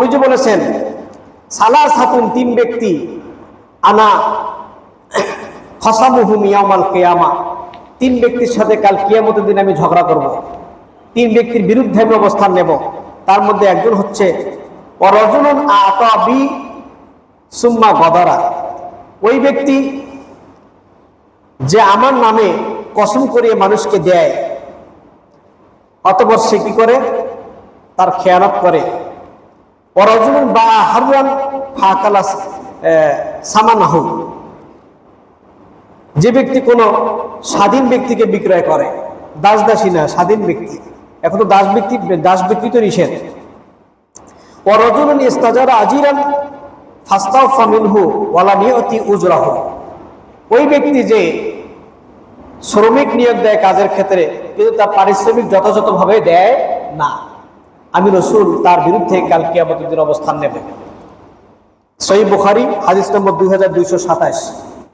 নবীজি বলেছেন সালা সাতুন তিন ব্যক্তি, আনা খসামুহুম ইয়ামাল কেয়ামা। তিন ব্যক্তির সাথে কাল কিয়ামতের দিন আমি ঝগড়া করব। তিন ব্যক্তির বিরুদ্ধে আমি অবস্থান নেব। তার মধ্যে একজন হচ্ছে অরজনুন আতাবি সুম্মা গদারা। ওই ব্যক্তি যে আমার নামে কসম করিয়ে মানুষকে দেয়, অতপর সে কি করে? তার খেয়ানত করে। অরজনুন বা হারুয়ান ফাকালা সামানাহু। যে ব্যক্তি কোনো স্বাধীন ব্যক্তিকে বিক্রয় করে দাস দাসী না, স্বাধীন ব্যক্তি, এখন তো দাস ব্যক্তি দাস ব্যক্তি তো নিষেধ। অরজনুন ইস্তাজারা আজিরান ফাস্তাও ফামিনহু ওয়ালা নিয়তি উজরাহ। ওই ব্যক্তি যে শ্রমিক নিয়োগ দেয় কাজের ক্ষেত্রে, কিন্তু তার পারিশ্রমিক যথাযথভাবে দেয় না। আমি রসুল তার বিরুদ্ধে কাল কিয়ামতের দিন অবস্থান নেবে। সই বুখারি, হাদিস নম্বর দুই হাজার দুইশো সাতাশ।